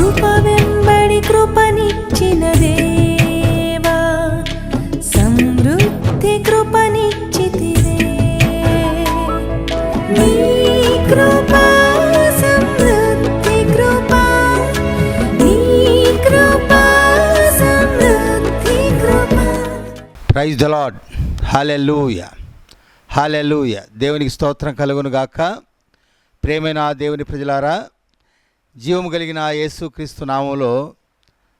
కృప వెంబడి కృపనిచ్చిన దేవా సమృద్ధి కృపనిచ్చితివే. నీ కృప సమృద్ధి కృప నీ కృప సమృద్ధి కృప. Praise the lord hallelujah hallelujah దేవునికి స్తోత్రం కలుగును గాక ప్రేమైన ఆ దేవుని ప్రజలారా జీవము కలిగిన యేసుక్రీస్తు నామంలో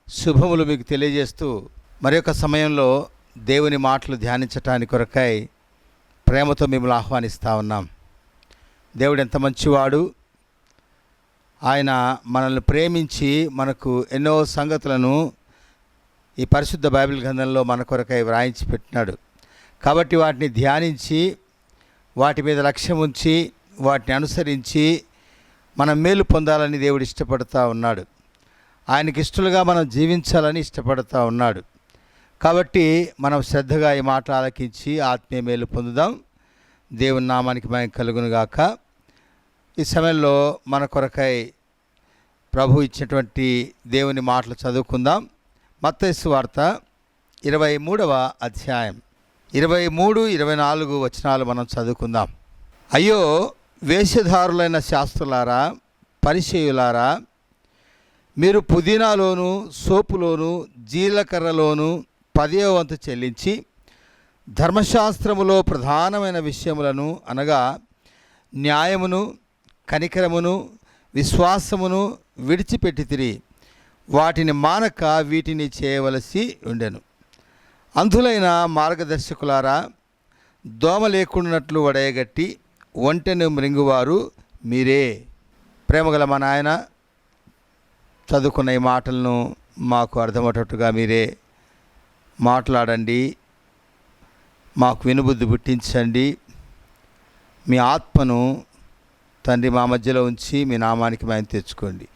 శుభములు మీకు తెలియజేస్తూ మరొక సమయంలో దేవుని మాటలు ధ్యానించటానికి కొరకై ప్రేమతో మిమ్మల్ని ఆహ్వానిస్తూ ఉన్నాం. దేవుడు ఎంత మంచివాడు. ఆయన మనల్ని ప్రేమించి మనకు ఎన్నో సంగతులను ఈ పరిశుద్ధ బైబిల్ గ్రంథంలో మన కొరకై వ్రాయించి పెట్టినాడు. కాబట్టి వాటిని ధ్యానించి వాటి మీద లక్ష్యం ఉంచి వాటిని అనుసరించి మనం మేలు పొందాలని దేవుడు ఇష్టపడతా ఉన్నాడు. ఆయనకి ఇష్టలుగా మనం జీవించాలని ఇష్టపడతా ఉన్నాడు. కాబట్టి మనం శ్రద్ధగా ఈ మాట ఆలకించి ఆత్మీయ మేలు పొందుదాం. దేవుని నామానికి మేము కలుగునుగాక ఈ సమయంలో మన కొరకై ప్రభు ఇచ్చినటువంటి దేవుని మాటలు చదువుకుందాం. మత్తైసు వార్త ఇరవై మూడవ అధ్యాయం. ఇరవై మూడు ఇరవై నాలుగు వచనాలు మనం చదువుకుందాం. అయ్యో వేషధారులైన శాస్త్రులారా పరిచయులారా మీరు పుదీనాలోను సోపులోను జీలకర్రలోను పదే వంతు చెల్లించి ధర్మశాస్త్రములో ప్రధానమైన విషయములను అనగా న్యాయమును కనికరమును విశ్వాసమును విడిచిపెట్టి తిరిగి వాటిని మానక వీటిని చేయవలసి ఉండెను. అంధులైన మార్గదర్శకులారా దోమ లేకుండానట్లు వడయగట్టి ఒంటెను మృంగువారు మీరే. ప్రేమగల మా నాయన చదువుకున్న ఈ మాటలను మాకు అర్థమయ్యేటట్టుగా మీరే మాట్లాడండి. మాకు వినుబుద్ధి పుట్టించండి. మీ ఆత్మను తండ్రి మా మధ్యలో ఉంచి మీ నామానికి మేము తెచ్చుకోండి.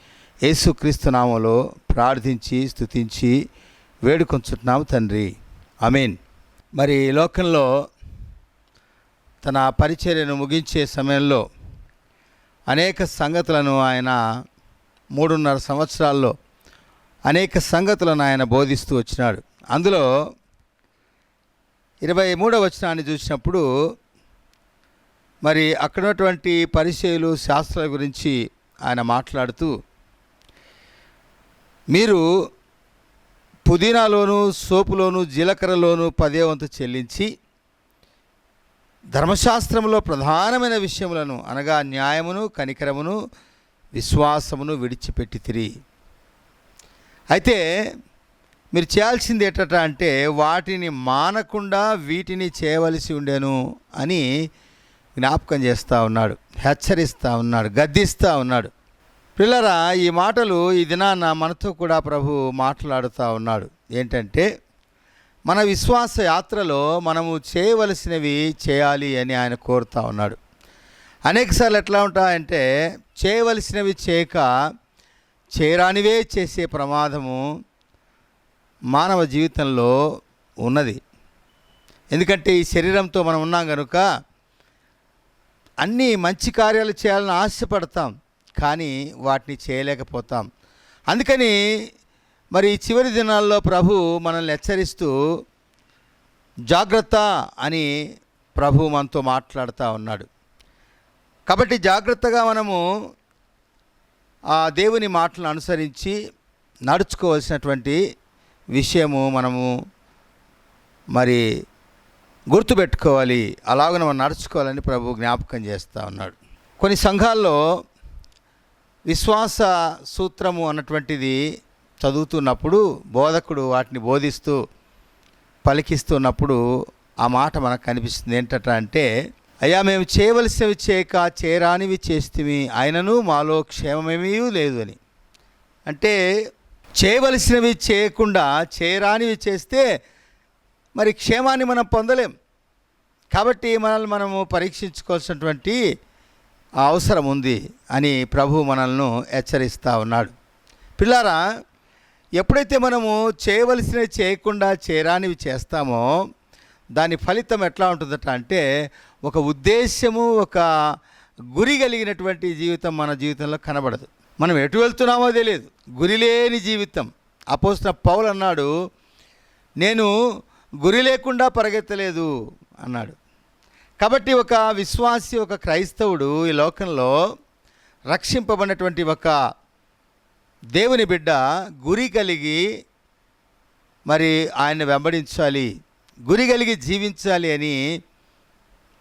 యేసుక్రీస్తు నామంలో ప్రార్థించి స్థుతించి వేడుకొంచుతున్నాము తండ్రి. అమీన్ మరి లోకంలో తన పరిచర్యను ముగించే సమయంలో అనేక సంగతులను ఆయన మూడున్నర సంవత్సరాల్లో అనేక సంగతులను ఆయన బోధిస్తూ వచ్చినాడు. అందులో ఇరవై మూడవ వచనాన్ని చూసినప్పుడు మరి అక్కడ ఉన్నటువంటి శాస్త్రాల గురించి ఆయన మాట్లాడుతూ మీరు పుదీనాలోను సోపులోను జీలకర్రలోను పదే వంతు చెల్లించి ధర్మశాస్త్రంలో ప్రధానమైన విషయములను అనగా న్యాయమును కనికరమును విశ్వాసమును విడిచిపెట్టి తిరిగి అయితే మీరు చేయాల్సింది ఏంటట అంటే వాటిని మానకుండా వీటిని చేయవలసి ఉండేను అని జ్ఞాపకం చేస్తూ ఉన్నాడు హెచ్చరిస్తూ ఉన్నాడు గద్దిస్తూ ఉన్నాడు. పిల్లరా ఈ మాటలు ఈ దినాన మనతో కూడా ప్రభు మాట్లాడుతూ ఉన్నాడు. ఏంటంటే మన విశ్వాస యాత్రలో మనము చేయవలసినవి చేయాలి అని ఆయన కోరుతా ఉన్నాడు. అనేకసార్లు ఎట్లా ఉంటాయంటే చేయవలసినవి చేయక చేయరానివే చేసే ప్రమాదము మానవ జీవితంలో ఉన్నది. ఎందుకంటే ఈ శరీరంతో మనం ఉన్నాం కనుక అన్నీ మంచి కార్యాలు చేయాలని ఆశపడతాం. కానీ వాటిని చేయలేకపోతాం. అందుకని మరి ఈ చివరి దినాల్లో ప్రభు మనల్ని హెచ్చరిస్తూ జాగ్రత్త అని ప్రభు మనతో మాట్లాడుతూ ఉన్నాడు. కాబట్టి జాగ్రత్తగా మనము ఆ దేవుని మాటలను అనుసరించి నడుచుకోవాల్సినటువంటి విషయము మనము మరి గుర్తుపెట్టుకోవాలి. అలాగ మనం నడుచుకోవాలని ప్రభు జ్ఞాపకం చేస్తూ ఉన్నాడు. కొన్ని సంఘాల్లో విశ్వాస సూత్రము అన్నటువంటిది చదువుతున్నప్పుడు బోధకుడు వాటిని బోధిస్తూ పలికిస్తున్నప్పుడు ఆ మాట మనకు కనిపిస్తుంది. ఏంటట అంటే అయ్యా మేము చేయవలసినవి చేయక చేయరానివి చేస్తేమి. ఆయనను మాలో క్షేమమేమీ లేదు అని. అంటే చేయవలసినవి చేయకుండా చేయరానివి చేస్తే మరి క్షేమాన్ని మనం పొందలేం. కాబట్టి మనల్ని మనము పరీక్షించుకోవాల్సినటువంటి అవసరం ఉంది అని ప్రభు మనల్ని హెచ్చరిస్తూ ఉన్నాడు. పిల్లారా ఎప్పుడైతే మనము చేయవలసినవి చేయకుండా చేరానివి చేస్తామో దాని ఫలితం ఎట్లా ఉంటుందట అంటే ఒక ఉద్దేశము ఒక గురి కలిగినటువంటి జీవితం మన జీవితంలో కనబడదు. మనం ఎటు వెళ్తున్నామో తెలియదు. గురి లేని జీవితం. అపోసిన పౌలు అన్నాడు నేను గురి లేకుండా పరిగెత్తలేదు అన్నాడు. కాబట్టి ఒక విశ్వాసి ఒక క్రైస్తవుడు ఈ లోకంలో రక్షింపబడినటువంటి ఒక దేవుని బిడ్డ గురి కలిగి మరి ఆయన వెంబడించాలి గురి కలిగి జీవించాలి అని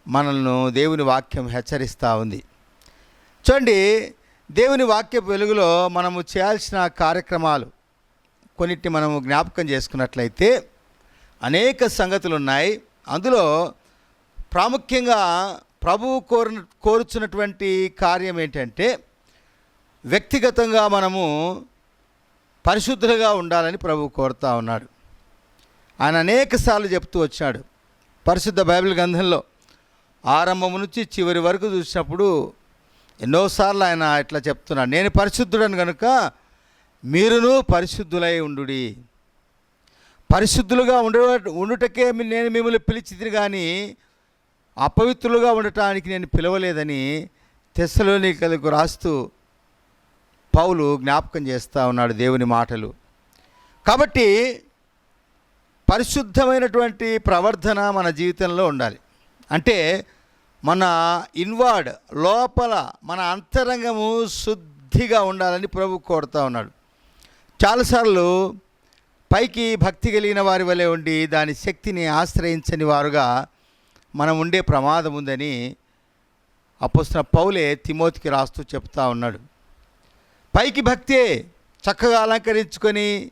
మనల్ని దేవుని వాక్యం హెచ్చరిస్తూ ఉంది. చూడండి దేవుని వాక్య వెలుగులో మనము చేయాల్సిన కార్యక్రమాలు కొన్నిటిని మనము జ్ఞాపకం చేసుకున్నట్లయితే అనేక సంగతులు ఉన్నాయి. అందులో ప్రాముఖ్యంగా ప్రభువు కోరు కోరుచున్నటువంటి కార్యం ఏంటంటే వ్యక్తిగతంగా మనము పరిశుద్ధులుగా ఉండాలని ప్రభు కోరుతా ఉన్నాడు. ఆయన అనేక సార్లు చెప్తూ వచ్చాడు. పరిశుద్ధ బైబిల్ గ్రంథంలో ఆరంభం నుంచి చివరి వరకు చూసినప్పుడు ఎన్నోసార్లు ఆయన ఇట్లా చెప్తున్నాడు. నేను పరిశుద్ధుడని కనుక మీరును పరిశుద్ధులై ఉండుడి. పరిశుద్ధులుగా ఉండ ఉండుటకే నేను మిమ్మల్ని పిలిచిది కానీ అపవిత్రులుగా ఉండటానికి నేను పిలవలేదని తెస్సలోనికలకు రాస్తూ పౌలు జ్ఞాపకం చేస్తూ ఉన్నాడు దేవుని మాటలు. కాబట్టి పరిశుద్ధమైనటువంటి ప్రవర్ధన మన జీవితంలో ఉండాలి. అంటే మన ఇన్వార్డ్ లోపల మన అంతరంగము శుద్ధిగా ఉండాలని ప్రభు కోరుతా ఉన్నాడు. చాలాసార్లు పైకి భక్తి కలిగిన వారి వలె ఉండి దాని శక్తిని ఆశ్రయించని వారుగా మనం ఉండే ప్రమాదం ఉందని అపోస్తున్న పౌలే తిమోతికి రాస్తూ చెప్తా ఉన్నాడు. పైకి భక్తే చక్కగా అలంకరించుకొని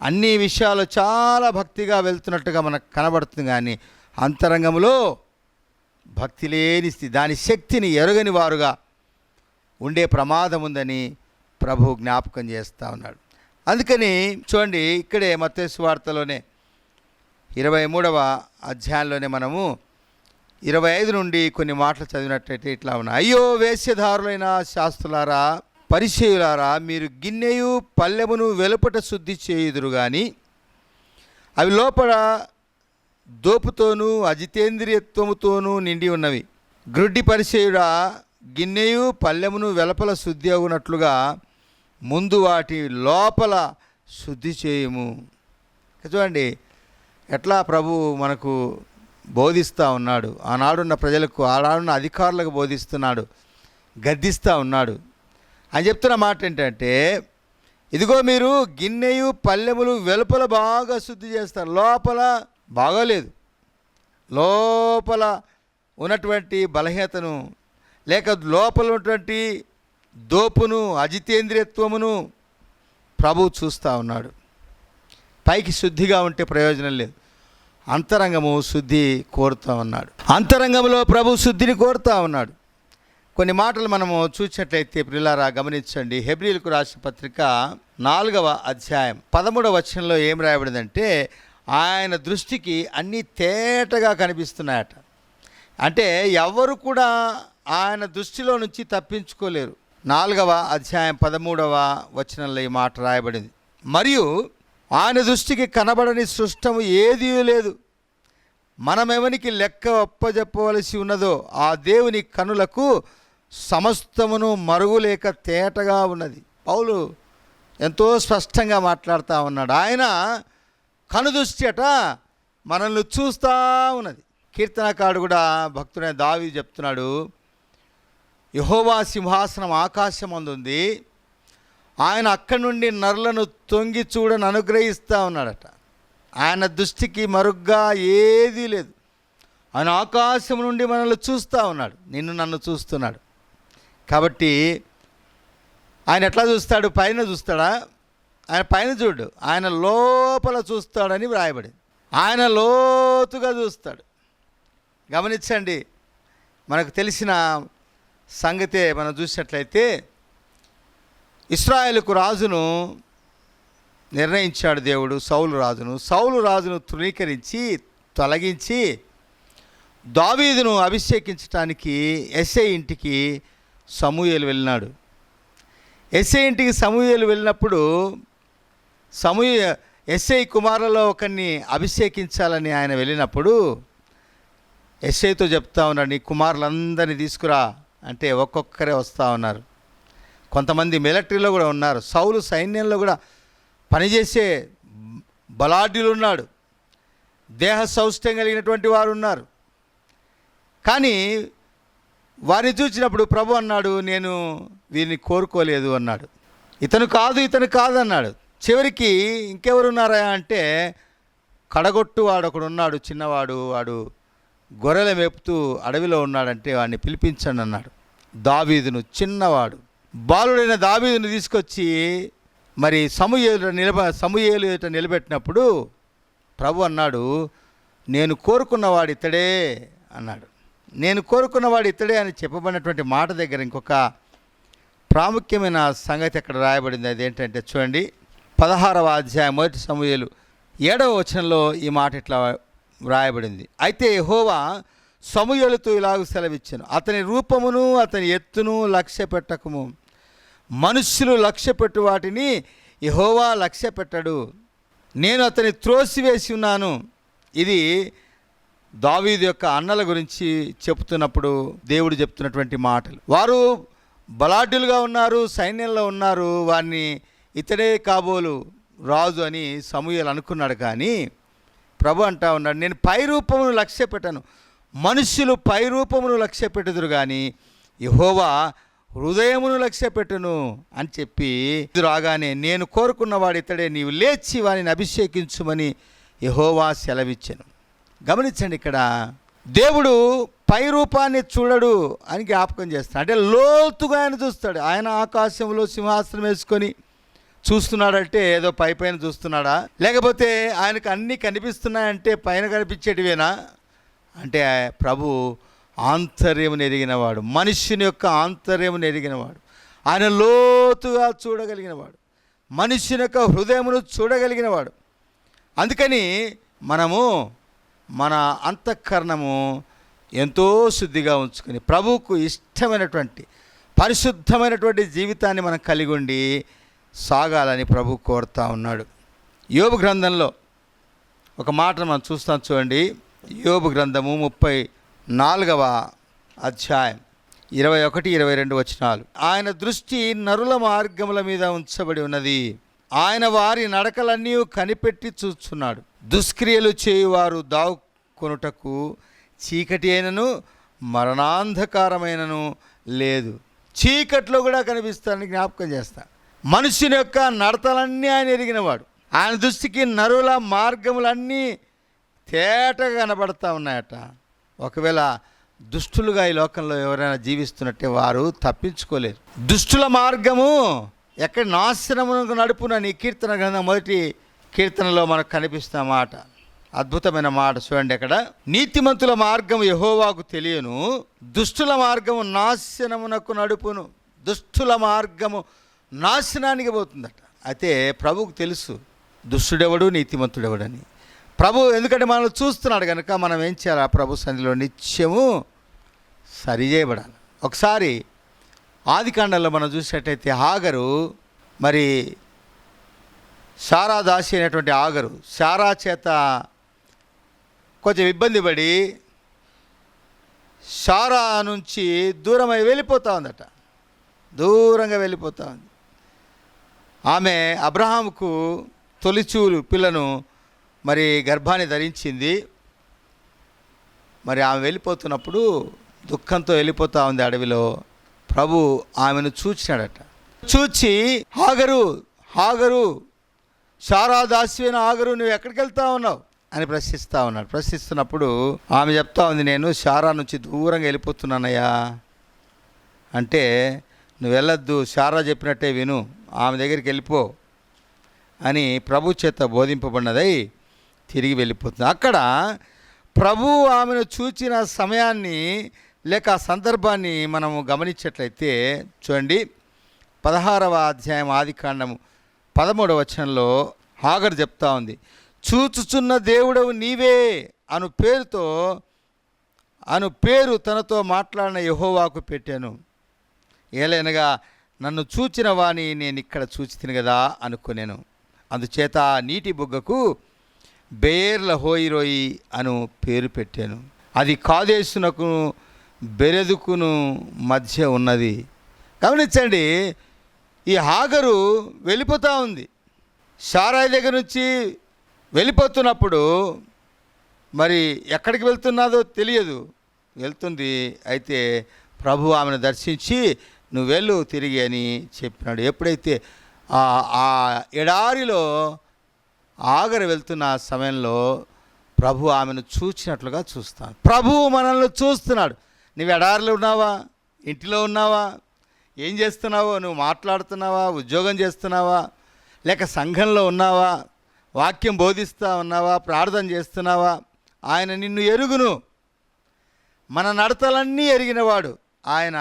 అన్ని విషయాలు చాలా భక్తిగా వెళ్తున్నట్టుగా మనకు కనబడుతుంది కానీ అంతరంగంలో భక్తి లేని స్థితి దాని శక్తిని ఎరగని వారుగా ఉండే ప్రమాదం ఉందని ప్రభు జ్ఞాపకం చేస్తూ ఉన్నాడు. అందుకని చూడండి ఇక్కడే మత్తేసు వార్తలోనే ఇరవై మూడవ అధ్యాయంలోనే మనము ఇరవై ఐదు నుండి కొన్ని మాటలు చదివినట్టయితే ఇట్లా ఉన్నాయి అయ్యో వేశ్యదారులైన శాస్త్రులారా పరిచయులారా మీరు గిన్నెయు పల్లెమును వెలుపట శుద్ధి చేయుదురు కానీ అవి లోపల దోపుతోనూ అజితేంద్రియత్వముతోనూ నిండి ఉన్నవి. గ్రుడ్డి పరిచయుడా గిన్నెయు పల్లెమును వెలపల శుద్ధి అవునట్లుగా ముందు వాటి లోపల శుద్ధి చేయము. చూడండి ఎట్లా ప్రభు మనకు బోధిస్తూ ఉన్నాడు. ఆనాడున్న ప్రజలకు ఆనాడున్న అధికారులకు బోధిస్తున్నాడు. గద్దిస్తూ ఉన్నాడు. అని చెప్తున్న మాట ఏంటంటే ఇదిగో మీరు గిన్నెయు పల్లెములు వెలుపల బాగా శుద్ధి చేస్తారు. లోపల బాగోలేదు. లోపల ఉన్నటువంటి బలహీనతను లేక లోపల ఉన్నటువంటి దోపును అజితేంద్రియత్వమును ప్రభు చూస్తూ ఉన్నాడు. పైకి శుద్ధిగా ఉంటే ప్రయోజనం లేదు. అంతరంగము శుద్ధి కోరుతా ఉన్నాడు. అంతరంగంలో ప్రభు శుద్ధిని కోరుతా ఉన్నాడు. కొన్ని మాటలు మనము చూసినట్లయితే ప్రిలారా గమనించండి. హెబ్రిల్కు రాసిన పత్రిక నాలుగవ అధ్యాయం పదమూడవ వచనంలో ఏం రాయబడిందంటే ఆయన దృష్టికి అన్నీ తేటగా కనిపిస్తున్నాయట. అంటే ఎవరు కూడా ఆయన దృష్టిలో నుంచి తప్పించుకోలేరు. నాలుగవ అధ్యాయం పదమూడవ వచనంలో ఈ మాట రాయబడింది. మరియు ఆయన దృష్టికి కనబడని సృష్టము ఏదీ లేదు. మనమెవనికి లెక్క ఒప్పజెప్పవలసి ఉన్నదో ఆ దేవుని కనులకు సమస్తమును మరుగులేక తేటగా ఉన్నది. పౌలు ఎంతో స్పష్టంగా మాట్లాడుతూ ఉన్నాడు. ఆయన కనుదృష్టి అట మనల్ని చూస్తూ ఉన్నది. కీర్తనకాడు కూడా భక్తుడైన దావి చెప్తున్నాడు యహోవా సింహాసనం ఆకాశం అందుంది ఆయన అక్కడి నుండి నరులను తొంగి చూడని అనుగ్రహిస్తూ ఉన్నాడట. ఆయన దృష్టికి మరుగ్గా ఏదీ లేదు. ఆయన ఆకాశం నుండి మనల్ని చూస్తూ ఉన్నాడు. నిన్ను నన్ను చూస్తున్నాడు. కాబట్టి ఆయన ఎట్లా చూస్తాడు? పైన చూస్తాడా? ఆయన పైన చూడు. ఆయన లోపల చూస్తాడని వ్రాయబడింది. ఆయన లోతుగా చూస్తాడు. గమనించండి. మనకు తెలిసిన సంగతే మనం చూసినట్లయితే ఇస్రాయేల్కు రాజును నిర్ణయించాడు దేవుడు సౌలు రాజును. సౌలు రాజును తృణీకరించి తొలగించి దావీదును అభిషేకించటానికి ఎస్ఐ ఇంటికి సమూహలు వెళ్ళినాడు. ఎస్ఐ ఇంటికి సమూహలు వెళ్ళినప్పుడు సమూయ ఎస్ఐ కుమారులలో ఒకరిని అభిషేకించాలని ఆయన వెళ్ళినప్పుడు ఎస్ఐతో చెప్తా ఉన్నాడు నీ కుమారులందరినీ తీసుకురా. అంటే ఒక్కొక్కరే వస్తూ ఉన్నారు. కొంతమంది మిలిటరీలో కూడా ఉన్నారు. సౌలు సైన్యంలో కూడా పనిచేసే బలాఢ్యులు ఉన్నాడు. దేహ సౌష్ఠ్యం కలిగినటువంటి వారు ఉన్నారు. కానీ వారిని చూసినప్పుడు ప్రభు అన్నాడు నేను వీరిని కోరుకోలేదు అన్నాడు. ఇతను కాదు ఇతను కాదు అన్నాడు. చివరికి ఇంకెవరున్నారా అంటే కడగొట్టు వాడు ఒకడు ఉన్నాడు చిన్నవాడు. వాడు గొర్రెల మేపుతూ అడవిలో ఉన్నాడంటే వాడిని పిలిపించండి అన్నాడు. దావీదును చిన్నవాడు. బాలుడైన దావీదుని తీసుకొచ్చి మరి సమూహేలు నిలబ సమూహేలు ఎదుట నిలబెట్టినప్పుడు ప్రభు అన్నాడు నేను కోరుకున్నవాడు ఇతడే అన్నాడు. నేను కోరుకున్నవాడు ఇతడే అని చెప్పబడినటువంటి మాట దగ్గర ఇంకొక ప్రాముఖ్యమైన సంగతి అక్కడ రాయబడింది. అదేంటంటే చూడండి పదహారవ అధ్యాయం మొదటి సమూహలు ఏడవ వచనంలో ఈ మాట ఇట్లా వ్రాయబడింది అయితే హోవా సమూహలతో ఇలాగ సెలవిచ్చాను. అతని రూపమును అతని ఎత్తును లక్ష్య పెట్టకము. మనుష్యులు లక్ష్య పెట్టు వాటిని యహోవా లక్ష్య పెట్టడు. నేను అతని త్రోసివేసి ఉన్నాను. ఇది దావీదు యొక్క అన్నల గురించి చెప్తున్నప్పుడు దేవుడు చెప్తున్నటువంటి మాటలు. వారు బలాఢ్యులుగా ఉన్నారు సైన్యంలో ఉన్నారు వారిని ఇతడే కాబోలు రాజు అని సమూహలు అనుకున్నాడు కానీ ప్రభు అంటా ఉన్నాడు నేను పై రూపమును లక్ష్య పెట్టాను. మనుష్యులు పై రూపమును లక్ష్య పెట్టుదురు కానీ యహోవా హృదయమును లక్ష్య పెట్టును అని చెప్పి రాగానే నేను కోరుకున్నవాడు ఇతడే నీవు లేచి వాడిని అభిషేకించుమని యహోవా సెలవిచ్చాను. గమనించండి ఇక్కడ దేవుడు పై రూపాన్ని చూడడు అని జ్ఞాపకం చేస్తాడు. అంటే లోతుగా ఆయన చూస్తాడు. ఆయన ఆకాశంలో సింహాసనం వేసుకొని చూస్తున్నాడంటే ఏదో పై పైన చూస్తున్నాడా? లేకపోతే ఆయనకు అన్నీ కనిపిస్తున్నాయంటే పైన కనిపించేటివేనా? అంటే ప్రభు ఆంతర్యమును ఎరిగినవాడు మనిషిని యొక్క ఆంతర్యమును ఎరిగినవాడు ఆయన లోతుగా చూడగలిగినవాడు మనిషిని యొక్క హృదయమును చూడగలిగినవాడు. అందుకని మనము మన అంతఃకరణము ఎంతో శుద్ధిగా ఉంచుకొని ప్రభువుకు ఇష్టమైనటువంటి పరిశుద్ధమైనటువంటి జీవితాన్ని మనం కలిగి ఉండి సాగాలని ప్రభు కోరుతా ఉన్నాడు. యోగ గ్రంథంలో ఒక మాటను మనం చూస్తాం చూడండి. యోబు గ్రంథము ముప్పై నాలుగవ అధ్యాయం ఇరవై ఒకటి ఇరవై రెండు వచనాలు. ఆయన దృష్టి నరుల మార్గముల మీద ఉంచబడి ఉన్నది. ఆయన వారి నడకలన్నీ కనిపెట్టి చూస్తున్నాడు దుష్క్రియలు చేయువారు దావుకొనుటకు చీకటి అయినను మరణాంధకారమైనను లేదు. చీకట్లో కూడా కనిపిస్తానని జ్ఞాపకం చేస్తా. మనుషుని యొక్క నడతలన్నీ ఆయన ఎరిగినవాడు. ఆయన దృష్టికి నరుల మార్గములన్నీ తేటగా కనబడతా ఉన్నాయట. ఒకవేళ దుష్టులుగా ఈ లోకంలో ఎవరైనా జీవిస్తున్నట్టే వారు తప్పించుకోలేరు. దుష్టుల మార్గము ఎక్కడ నాశనమునకు నడుపునని కీర్తన గ్రంథం మొదటి కీర్తనలో మనకు కనిపిస్తున్న మాట. అద్భుతమైన మాట చూడండి అక్కడ. నీతిమంతుల మార్గం యహోవాకు తెలియను దుష్టుల మార్గము నాశనమునకు నడుపును. దుష్టుల మార్గము నాశనానికి పోతుందట. అయితే ప్రభువుకు తెలుసు దుష్టుడెవడు నీతిమంతుడెవడని. ప్రభు ఎందుకంటే మనల్ని చూస్తున్నాడు కనుక మనం ఏం చేయాలి? ఆ ప్రభు సన్నిధిలో నిత్యము సరి చేయబడాలి. ఒకసారి ఆదికాండంలో మనం చూసినట్టయితే ఆగరు మరి సారా దాసి అనేటువంటి ఆగరు. సారా చేత కొంచెం ఇబ్బంది పడి సారా నుంచి దూరమై వెళ్ళిపోతూ ఉందట. దూరంగా వెళ్ళిపోతూ ఉంది. ఆమె అబ్రహాంకు తొలిచూలు పిల్లను మరి గర్భాన్ని ధరించింది. మరి ఆమె వెళ్ళిపోతున్నప్పుడు దుఃఖంతో వెళ్ళిపోతూ ఉంది అడవిలో. ప్రభు ఆమెను చూచినాడట. చూచి హాగరు హాగరు సారా ఆగరు నువ్వు ఎక్కడికి వెళ్తా ఉన్నావు? అని ప్రశ్నిస్తూ ఉన్నాడు. ప్రశ్నిస్తున్నప్పుడు ఆమె చెప్తా ఉంది నేను శారా నుంచి దూరంగా వెళ్ళిపోతున్నానయ్యా. అంటే నువ్వు వెళ్ళొద్దు శారా చెప్పినట్టే విను. ఆమె దగ్గరికి వెళ్ళిపో అని ప్రభు చేత బోధింపబడినదై తిరిగి వెళ్ళిపోతుంది. అక్కడ ప్రభు ఆమెను చూచిన సమయాన్ని లేక సందర్భాన్ని మనము గమనించేట్లయితే చూడండి పదహారవ అధ్యాయం ఆది కాండము పదమూడవ వచనంలో హాగర్ చెప్తా ఉంది. చూచుచున్న దేవుడవు నీవే అను పేరుతో అను పేరు తనతో మాట్లాడిన యహోవాకు పెట్టాను. ఏలైనగా నన్ను చూచిన వాణి నేను ఇక్కడ చూచి కదా అనుకునేను. అందుచేత నీటి బుగ్గకు బేర్ల లహోయిరోయి అను పేరు పెట్టాను. అది కాదేసునకు బెరెదుకును మధ్య ఉన్నది. గమనించండి ఈ హాగరు వెళ్ళిపోతూ ఉంది. సారాయి దగ్గర నుంచి వెళ్ళిపోతున్నప్పుడు మరి ఎక్కడికి వెళ్తున్నదో తెలియదు. వెళ్తుంది అయితే ప్రభు ఆమెను దర్శించి నువ్వు వెళ్ళు తిరిగి అని చెప్పినాడు. ఎప్పుడైతే ఆ ఆ ఎడారిలో ఆగరు వెళ్తున్న ఆ సమయంలో ప్రభు ఆమెను చూచినట్లుగా చూస్తాను ప్రభు మనల్ని చూస్తున్నాడు. నువ్వు ఎడారిలో ఉన్నావా? ఇంటిలో ఉన్నావా? ఏం చేస్తున్నావో? నువ్వు మాట్లాడుతున్నావా? ఉద్యోగం చేస్తున్నావా? లేక సంఘంలో ఉన్నావా? వాక్యం బోధిస్తూ ఉన్నావా? ప్రార్థన చేస్తున్నావా? ఆయన నిన్ను ఎరుగును. మన నడతలన్నీ ఎరిగినవాడు. ఆయన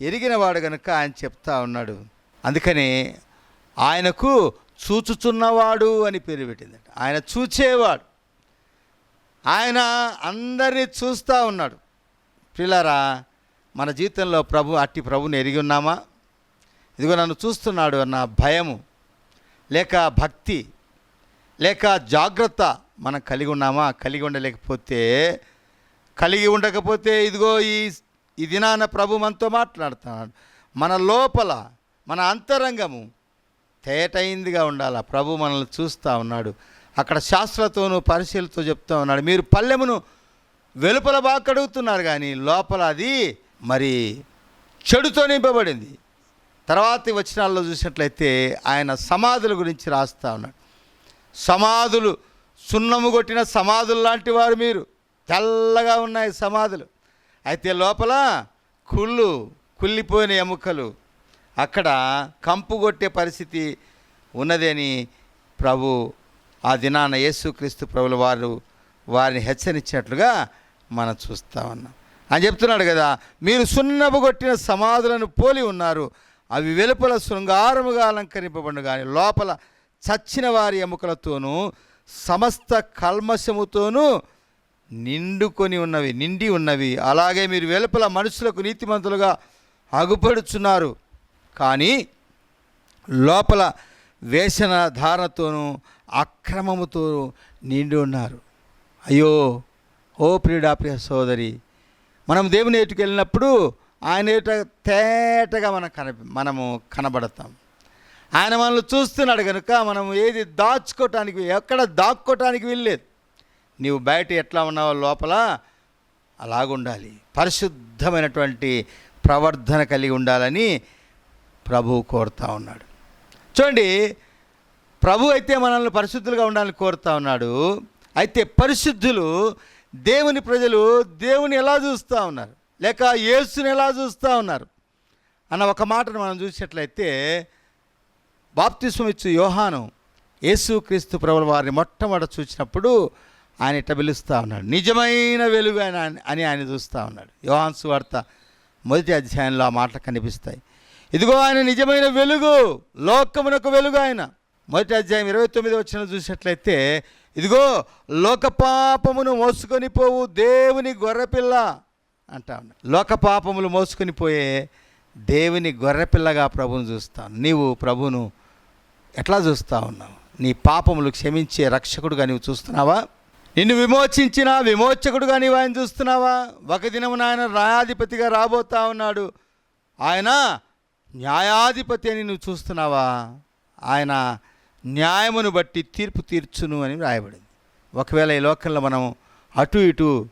ఎరిగినవాడు కనుక ఆయన చెప్తా ఉన్నాడు. అందుకని ఆయనకు చూచుచున్నవాడు అని పేరు పెట్టిందండి ఆయన చూచేవాడు. ఆయన అందరినీ చూస్తూ ఉన్నాడు. పిల్లరా మన జీవితంలో ప్రభు అట్టి ప్రభుని ఎరిగి ఉన్నామా? ఇదిగో నన్ను చూస్తున్నాడు అన్న భయము లేక భక్తి లేక జాగ్రత్త మనం కలిగి ఉన్నామా? కలిగి ఉండలేకపోతే కలిగి ఉండకపోతే ఇదిగో ఈ ఈ దినాన ప్రభు మనతో మాట్లాడుతున్నాడు. మన లోపల మన అంతరంగము తేటైందిగా ఉండాలా? ప్రభు మనల్ని చూస్తూ ఉన్నాడు. అక్కడ శాస్త్రతోనూ పరిశీలతో చెప్తూ ఉన్నాడు. మీరు పల్లెమును వెలుపల బాగా కడుగుతున్నారు కానీ లోపల అది మరి చెడుతో నింపబడింది. తర్వాత వచనాల్లో చూసినట్లయితే ఆయన సమాధుల గురించి రాస్తా ఉన్నాడు. సమాధులు సున్నము కొట్టిన సమాధులు లాంటి వారు మీరు. తెల్లగా ఉన్నాయి సమాధులు. అయితే లోపల కుళ్ళు కుళ్ళిపోయిన ఎముకలు. అక్కడ కంపు కొట్టే పరిస్థితి ఉన్నదని ప్రభు ఆ దినాన యేసుక్రీస్తు ప్రభుల వారు వారిని హెచ్చరించినట్లుగా మనం చూస్తూ ఉన్నాం. అని చెప్తున్నాడు కదా మీరు సున్నపు కొట్టిన సమాధులను పోలి ఉన్నారు. అవి వెలుపల శృంగారముగా అలంకరింపబడి కానీ లోపల చచ్చిన వారి ఎముకలతోనూ సమస్త కల్మశముతోనూ నిండుకొని ఉన్నవి నిండి ఉన్నవి. అలాగే మీరు వెలుపల మనుషులకు నీతిమంతులుగా అగుపడుచున్నారు. కానీ లోపల వేషణ ధారణతోనూ అక్రమముతో నిండి ఉన్నారు. అయ్యో ఓ ప్రియుడా ప్రియ సోదరి మనం దేవుని ఏటుకు వెళ్ళినప్పుడు ఆయన ఏట తేటగా మనం కన మనము కనబడతాం. ఆయన మనల్ని చూస్తున్నాడు కనుక మనం ఏది దాచుకోవటానికి ఎక్కడ దాక్కోవటానికి వెళ్ళలేదు నీవు బయట ఎట్లా ఉన్నావో లోపల అలాగుండాలి. పరిశుద్ధమైనటువంటి ప్రవర్ధన కలిగి ఉండాలని ప్రభువు కోరుతా ఉన్నాడు. చూడండి ప్రభు అయితే మనల్ని పరిశుద్ధులుగా ఉండాలని కోరుతా ఉన్నాడు. అయితే పరిశుద్ధులు దేవుని ప్రజలు దేవుని ఎలా చూస్తూ ఉన్నారు? లేక యేసుని ఎలా చూస్తూ ఉన్నారు? అన్న ఒక మాటను మనం చూసినట్లయితే బాప్తిస్వం ఇచ్చు యోహాను యేసుక్రీస్తు ప్రభుల వారిని మొట్టమొదట చూసినప్పుడు ఆయన ఇట్ట పిలుస్తూ ఉన్నాడు. నిజమైన వెలుగు అని అని ఆయన చూస్తూ ఉన్నాడు. యోహాన్సు వార్త మొదటి అధ్యాయంలో ఆ మాటలు కనిపిస్తాయి. ఇదిగో ఆయన నిజమైన వెలుగు లోకమునకు వెలుగు ఆయన. మొదటి అధ్యాయం ఇరవై తొమ్మిది వచ్చిన చూసినట్లయితే ఇదిగో లోక పాపమును మోసుకొని పోవు దేవుని గొర్రెపిల్ల అంటా లోక పాపములు మోసుకొని పోయే దేవుని గొర్రెపిల్లగా ప్రభువును చూస్తాను. నీవు ప్రభువును ఎట్లా చూస్తా ఉన్నావు? నీ పాపములు క్షమించే రక్షకుడుగా నీవు చూస్తున్నావా? నిన్ను విమోచించిన విమోచకుడుగా నీవు ఆయన చూస్తున్నావా? ఒక దినమున ఆయన న్యాయాధిపతిగా రాబోతా ఉన్నాడు. ఆయన న్యాయాధిపతి అని నువ్వు చూస్తున్నావా? ఆయన న్యాయమును బట్టి తీర్పు తీర్చును అని రాయబడింది ఒకవేళ ఈ లోకంలో మనం అటు ఇటు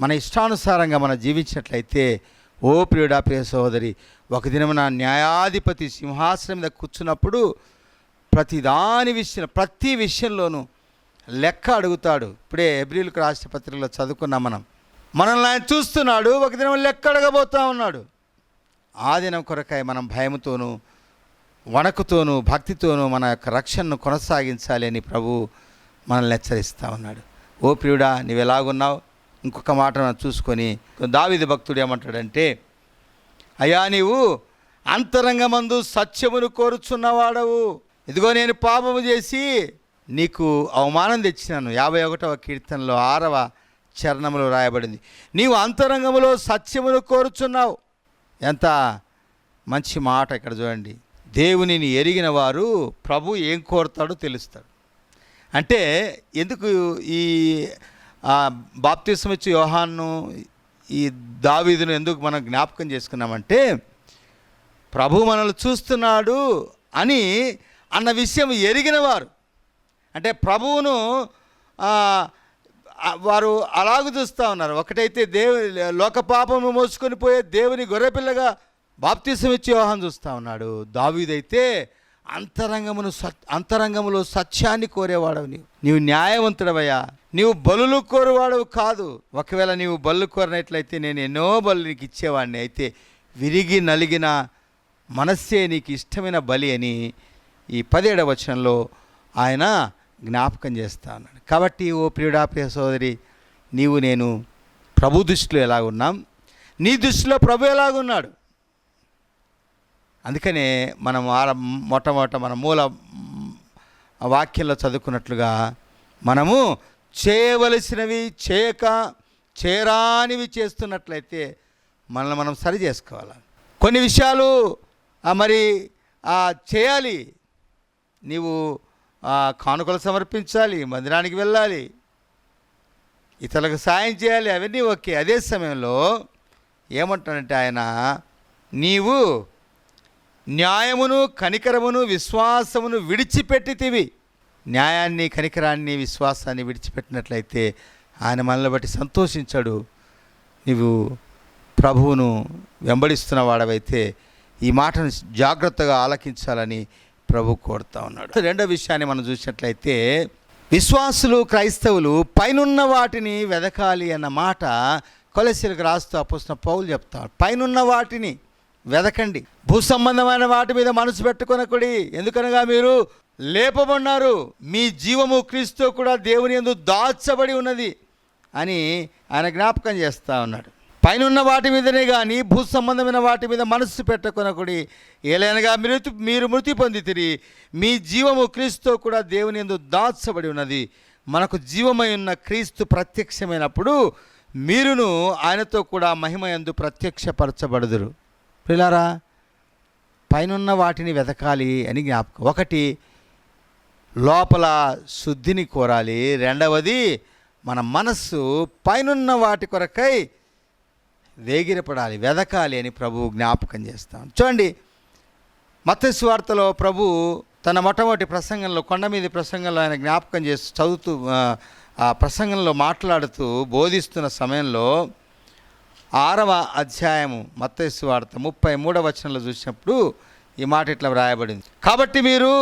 మన ఇష్టానుసారంగా మనం జీవించినట్లయితే ఓ ప్రియుడా ప్రియ సహోదరి ఒక దినమున న్యాయాధిపతి సింహాసనం మీద కూర్చున్నప్పుడు ప్రతి దాని విషయం ప్రతి విషయంలోనూ లెక్క అడుగుతాడు. ఇప్పుడే ఎబ్రిల్కు రాష్ట్ర పత్రికలో చదువుకున్నాం మనం. మనల్ని ఆయన చూస్తున్నాడు ఒక దినం లెక్క అడగబోతా ఉన్నాడు. ఆ దినం కొరకై మనం భయముతోనూ వణకుతోనూ భక్తితోనూ మన యొక్క రక్షణను కొనసాగించాలి అని ప్రభు మనల్ని హెచ్చరిస్తూ ఉన్నాడు. ఓ ప్రియుడా నీవు ఎలాగున్నావు ఇంకొక మాట చూసుకొని దావిది భక్తుడు ఏమంటాడంటే అయ్యా నీవు అంతరంగమందు సత్యమును కోరుచున్నవాడవు. ఇదిగో నేను పాపము చేసి నీకు అవమానం తెచ్చినాను. యాభై ఒకటవ కీర్తనలో ఆరవ చరణములో రాయబడింది. నీవు అంతరంగములో సత్యమును కోరుచున్నావు. ఎంత మంచి మాట ఇక్కడ చూడండి. దేవునిని ఎరిగిన వారు ప్రభు ఏం కోరుతాడో తెలుస్తాడు. అంటే ఎందుకు ఈ బాప్తిసం ఇచ్చి యోహాన్ను ఈ దావీదును ఎందుకు మనం జ్ఞాపకం చేసుకున్నామంటే ప్రభు మనల్ని చూస్తున్నాడు అని అన్న విషయం ఎరిగిన వారు. అంటే ప్రభువును వారు అలాగ చూస్తూ ఉన్నారు. ఒకటైతే దేవు లోక పాపము మోసుకొని పోయే దేవుని గొర్రెపిల్లగా బాప్తీసం ఇచ్చి వ్యవహారం చూస్తూ ఉన్నాడు. దావీదైతే అంతరంగమును సత్ అంతరంగములో సత్యాన్ని కోరేవాడవు నీవు. నీవు న్యాయవంతుడవయ్యా. నీవు బలులు కోరువాడవు కాదు. ఒకవేళ నీవు బలు కోరినట్లయితే నేను ఎన్నో బలు నీకు ఇచ్చేవాడిని. అయితే విరిగి నలిగిన మనస్సే నీకు ఇష్టమైన బలి అని ఈ పదిహేడవ వచనంలో ఆయన జ్ఞాపకం చేస్తా ఉన్నాడు కాబట్టి ఓ ప్రియుడా ప్రియ సోదరి నీవు నేను ప్రభు దృష్టిలో ఎలాగున్నాం నీ దృష్టిలో ప్రభు ఎలాగున్నాడు అందుకనే మనం ఆర మొట్టమొదట మన మూల వాక్యంలో చదువుకున్నట్లుగా మనము చేయవలసినవి చేయక చేరానివి చేస్తున్నట్లయితే మనల్ని మనం సరి చేసుకోవాలి? కొన్ని విషయాలు ఆ, మరి ఆ, చేయాలి. నీవు కానుకలు సమర్పించాలి మందిరానికి వెళ్ళాలి ఇతరులకు సాయం చేయాలి అవన్నీ ఓకే. అదే సమయంలో ఏమంటానంటే ఆయన నీవు న్యాయమును కనికరమును విశ్వాసమును విడిచిపెట్టితివి. న్యాయాన్ని కనికరాన్ని విశ్వాసాన్ని విడిచిపెట్టినట్లయితే ఆయన మనల్ని బట్టి సంతోషించాడు. నీవు ప్రభువును వెంబడిస్తున్న వాడవైతే ఈ మాటను జాగ్రత్తగా ఆలకించాలని ప్రభు కోరుతా ఉన్నాడు. రెండో విషయాన్ని మనం చూసినట్లయితే విశ్వాసులు క్రైస్తవులు పైనున్న వాటిని వెదకాలి అన్న మాట కొలసీలకు రాస్తూ అప్పుస్తున్న పౌలు చెప్తాడు. పైనున్న వాటిని వెదకండి. భూ సంబంధమైన వాటి మీద మనసు పెట్టుకొనకుడి. ఎందుకనగా మీరు లేపబడినారు. మీ జీవము క్రీస్తు కూడా దేవుని ఎందు దాచబడి ఉన్నది అని ఆయన జ్ఞాపకం చేస్తూ ఉన్నాడు. పైనున్న వాటి మీదనే కానీ భూ సంబంధమైన వాటి మీద మనస్సు పెట్టకొనకుడి. ఏలైనగా మృతి మీరు మృతి పొందితిరి. మీ జీవము క్రీస్తు కూడా దేవుని ఎందు దాచబడి ఉన్నది. మనకు జీవమై ఉన్న క్రీస్తు ప్రత్యక్షమైనప్పుడు మీరును ఆయనతో కూడా మహిమయందు ప్రత్యక్షపరచబడుదురు. పిల్లారా పైనున్న వాటిని వెతకాలి అని జ్ఞాపకం. ఒకటి లోపల శుద్ధిని కోరాలి. రెండవది మన మనస్సు పైనున్న వాటి కొరకై వేగిరపడాలి వెదకాలి అని ప్రభు జ్ఞాపకం చేస్తాం. చూడండి మత్స్సు వార్తలో ప్రభు తన మొట్టమొదటి ప్రసంగంలో కొండ మీద ప్రసంగంలో ఆయన జ్ఞాపకం చేస్తూ చదువుతూ ఆ, ప్రసంగంలో మాట్లాడుతూ బోధిస్తున్న సమయంలో ఆరవ అధ్యాయము మత్తైసు వార్త ముప్పై మూడవ వచనంలో చూసినప్పుడు ఈ మాట ఇట్లా వ్రాయబడింది. కాబట్టి మీరు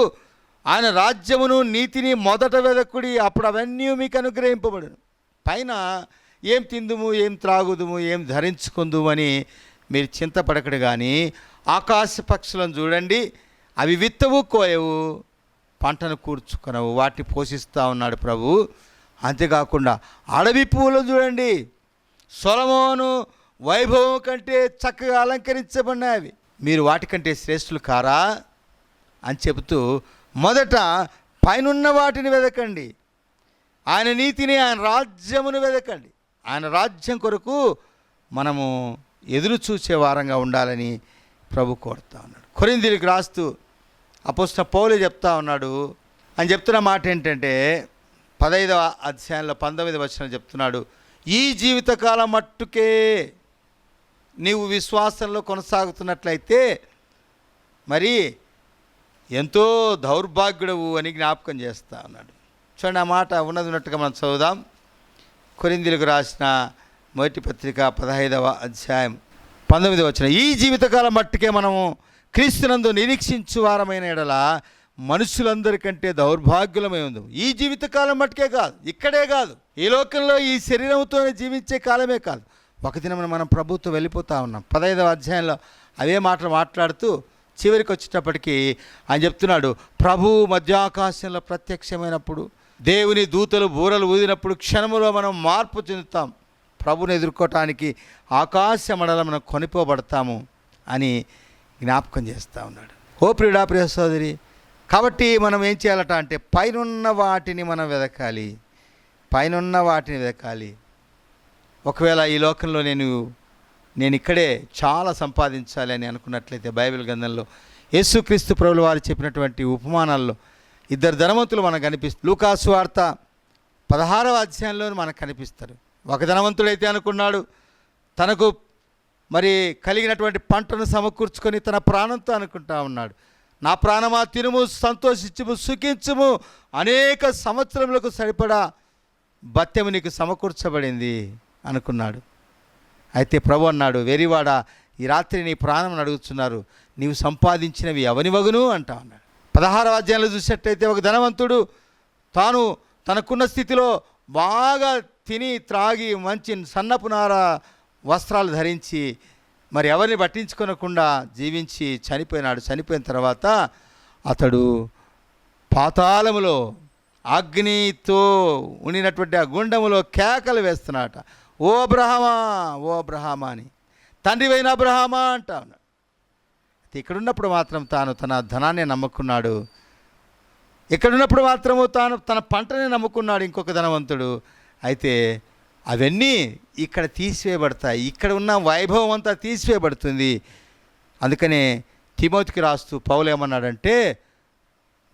ఆయన రాజ్యమును నీతిని మొదట వెదకుడి అప్పుడు అవన్నీ మీకు అనుగ్రహింపబడును. పైన ఏం తిందుము ఏం త్రాగుదుము ఏం ధరించుకుందుము అని మీరు చింతపడకడు కానీ ఆకాశ పక్షులను చూడండి అవి విత్తవు కోయవు పంటను కూర్చుకునవు వాటిని పోషిస్తూ ఉన్నాడు ప్రభు. అంతేకాకుండా అడవి పువ్వులు చూడండి సొలమోను వైభవం కంటే చక్కగా అలంకరించబడినవి. మీరు వాటికంటే శ్రేష్ఠులు కారా అని చెబుతూ మొదట పైనున్న వాటిని వెదకండి. ఆయన నీతిని ఆయన రాజ్యమును వెదకండి. ఆయన రాజ్యం కొరకు మనము ఎదురు చూసే వారంగా ఉండాలని ప్రభు కోరుతా ఉన్నాడు. కొరిందీలకు రాస్తూ అపోస్ట పౌలు చెప్తా ఉన్నాడు. అని చెప్తున్న మాట ఏంటంటే పదైదవ అధ్యాయంలో పంతొమ్మిది వచ్చిన చెప్తున్నాడు ఈ జీవితకాలం మట్టుకే నీవు విశ్వాసంలో కొనసాగుతున్నట్లయితే మరి ఎంతో దౌర్భాగ్యుడవు అని జ్ఞాపకం చేస్తా ఉన్నాడు. చూడండి ఆ మాట ఉన్నది ఉన్నట్టుగా మనం చదువుదాం. కొరిందులకు రాసిన మొదటి పత్రిక పదహైదవ అధ్యాయం పంతొమ్మిది వచ్చిన ఈ జీవితకాలం మట్టుకే మనము క్రీస్తునందు నిరీక్షించు వారమైన ఎడల మనుషులందరికంటే దౌర్భాగ్యులమై ఉంది ఈ జీవితకాలం మట్టుకే కాదు ఇక్కడే కాదు. ఈ లోకంలో ఈ శరీరంతో జీవించే కాలమే కాదు. ఒక దినమున మనం ప్రభుత్వం వెళ్ళిపోతూ ఉన్నాం. పదహైదవ అధ్యాయంలో అవే మాటలు మాట్లాడుతూ చివరికి వచ్చేటప్పటికీ ఆయన చెప్తున్నాడు ప్రభు మధ్యాకాశంలో ప్రత్యక్షమైనప్పుడు దేవుని దూతలు బూరలు ఊదినప్పుడు క్షణములో మనం మార్పు చెందుతాం. ప్రభుని ఎదుర్కోవటానికి ఆకాశ మండలం మనం కొనిపోబడతాము అని జ్ఞాపకం చేస్తూ ఉన్నాడు. ఓ ప్రియుడా ప్రియ సోదరి కాబట్టి మనం ఏం చేయాలట అంటే పైనున్న వాటిని మనం వెదకాలి. పైనున్న వాటిని వెదకాలి. ఒకవేళ ఈ లోకంలో నేను నేను ఇక్కడే చాలా సంపాదించాలి అని అనుకున్నట్లయితే బైబిల్ గ్రంథంలో యేసుక్రీస్తు ప్రభుల వారు చెప్పినటువంటి ఉపమానాల్లో ఇద్దరు ధనవంతులు మనకు కనిపిస్తారు లూకాసు వార్త పదహారవ అధ్యాయంలో మనకు కనిపిస్తారు. ఒక ధనవంతుడైతే అనుకున్నాడు తనకు మరి కలిగినటువంటి పంటను సమకూర్చుకొని తన ప్రాణంతో అనుకుంటా ఉన్నాడు. నా ప్రాణమా తినుము సంతోషించుము సుఖించుము అనేక సంవత్సరములకు సరిపడా బత్యము నీకు సమకూర్చబడింది అనుకున్నాడు. అయితే ప్రభు అన్నాడు వెరివాడ ఈ రాత్రి నీ ప్రాణం అడుగుతున్నారు నీవు సంపాదించినవి ఎవని వగును? అంటా ఉన్నాడు. పదహారవ అధ్యాయంలో చూసినట్టయితే ఒక ధనవంతుడు తాను తనకున్న స్థితిలో బాగా తిని త్రాగి మంచి సన్నపునార వస్త్రాలు ధరించి మరి ఎవరిని పట్టించుకోనకుండా జీవించి చనిపోయినాడు. చనిపోయిన తర్వాత అతడు పాతాళములో అగ్నితో ఉండినటువంటి ఆ గుండములో కేకలు వేస్తున్నాట ఓ అబ్రహమా ఓ అబ్రహమా అని. తండ్రి అయిన అబ్రహమా అంటా ఉన్నాడు. ఇక్కడున్నప్పుడు మాత్రం తాను తన ధనాన్ని నమ్ముకున్నాడు. ఇక్కడున్నప్పుడు మాత్రము తాను తన పంటని నమ్ముకున్నాడు ఇంకొక ధనవంతుడు. అయితే అవన్నీ ఇక్కడ తీసివేయబడతాయి. ఇక్కడ ఉన్న వైభవం అంతా తీసివేయబడుతుంది. అందుకనే తిమోతికి రాస్తూ పౌలు ఏమన్నాడంటే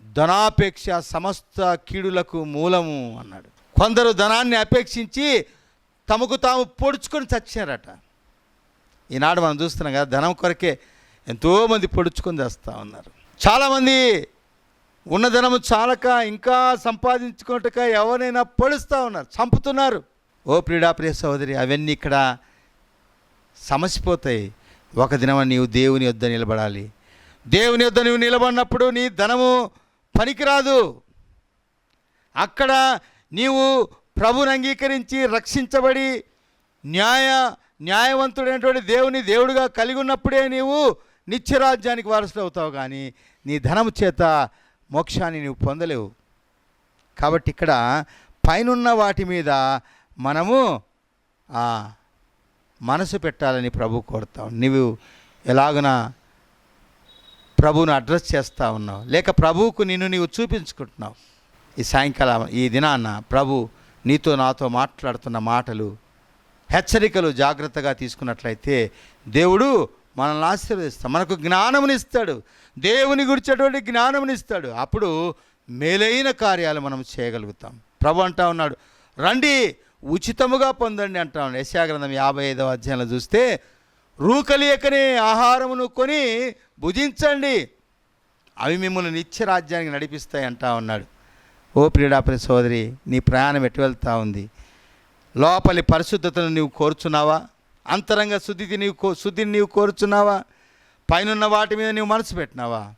ధనాపేక్ష సమస్త కీడులకు మూలము అన్నాడు. కొందరు ధనాన్ని అపేక్షించి తమకు తాము పొడుచుకొని చచ్చారట. ఈనాడు మనం చూస్తున్నాం కదా ధనం కొరకే ఎంతోమంది పొడుచుకొని చేస్తూ ఉన్నారు. చాలామంది ఉన్న ధనము చాలక ఇంకా సంపాదించుకుంటక ఎవరైనా పొడుస్తూ ఉన్నారు చంపుతున్నారు. ఓ ప్రీడా ప్రియ సహోదరి అవన్నీ ఇక్కడ సమసిపోతాయి. ఒక దినం నీవు దేవుని యొద్ద నిలబడాలి. దేవుని యొద్ద నువ్వు నిలబడినప్పుడు నీ ధనము పనికిరాదు. అక్కడ నీవు ప్రభుని అంగీకరించి రక్షించబడి న్యాయ న్యాయవంతుడైనటువంటి దేవుని దేవుడిగా కలిగి ఉన్నప్పుడే నీవు నిత్యరాజ్యానికి వారసులు అవుతావు కానీ నీ ధనము చేత మోక్షాన్ని నువ్వు పొందలేవు. కాబట్టి ఇక్కడ పైనున్న వాటి మీద మనము మనసు పెట్టాలని ప్రభు కోరుతాం. నువ్వు ఎలాగున ప్రభువును అడ్రస్ చేస్తూ ఉన్నావు. లేక ప్రభువుకు నిన్ను నీవు చూపించుకుంటున్నావు. ఈ సాయంకాలం ఈ దినాన్న ప్రభు నీతో నాతో మాట్లాడుతున్న మాటలు హెచ్చరికలు జాగ్రత్తగా తీసుకున్నట్లయితే దేవుడు మనల్ని ఆశీర్వదిస్తాడు. మనకు జ్ఞానమునిస్తాడు. దేవుని గురించేటువంటి జ్ఞానమునిస్తాడు. అప్పుడు మేలైన కార్యాలు మనం చేయగలుగుతాం. ప్రభు అంటా ఉన్నాడు రండి ఉచితముగా పొందండి అంటా ఉన్నాడు. యశాగ్రంథం యాభై ఐదవ అధ్యాయంలో చూస్తే రూకలియకనే ఆహారమును కొని భుజించండి. అవి మిమ్మల్ని నిత్య రాజ్యానికి నడిపిస్తాయి అంటా ఉన్నాడు. ఓ ప్రియుడాపరి సోదరి నీ ప్రయాణం ఎటు వెళ్తా ఉంది? లోపలి పరిశుద్ధతను నీవు కోరుచున్నావా? అంతరంగ శుద్ధిని నీవు కో శుద్ధిని నీవు కోరుచున్నావా? పైనున్న వాటి మీద నీవు మనసు పెట్టినావా?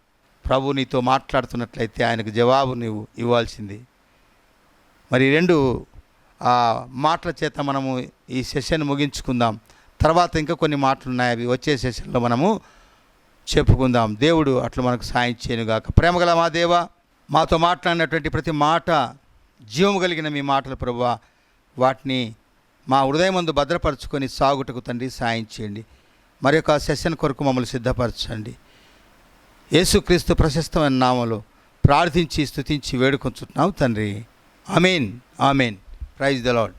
ప్రభు నీతో మాట్లాడుతున్నట్లయితే ఆయనకు జవాబు నీవు ఇవ్వాల్సింది. మరి రెండు ఆ మాటల చేత మనము ఈ సెషన్ ముగించుకుందాం. తర్వాత ఇంకా కొన్ని మాటలు ఉన్నాయి. అవి వచ్చే సెషన్లో మనము చెప్పుకుందాం. దేవుడు అట్లా మనకు సాయం చేయనుగాక. ప్రేమగల మా దేవ మాతో మాట్లాడినటువంటి ప్రతి మాట జీవము కలిగిన మీ మాటలు ప్రభు వాటిని మా హృదయమందు భద్రపరచుకొని సాగుటకు తండ్రి సాయం చేయండి. మరి యొక్క సెషన్ కొరకు మమ్మల్ని సిద్ధపరచండి. యేసుక్రీస్తు ప్రశస్తమైన నామలో ప్రార్థించి స్థుతించి వేడుకొంచుతున్నాం తండ్రి. Amen. Amen. Praise the lord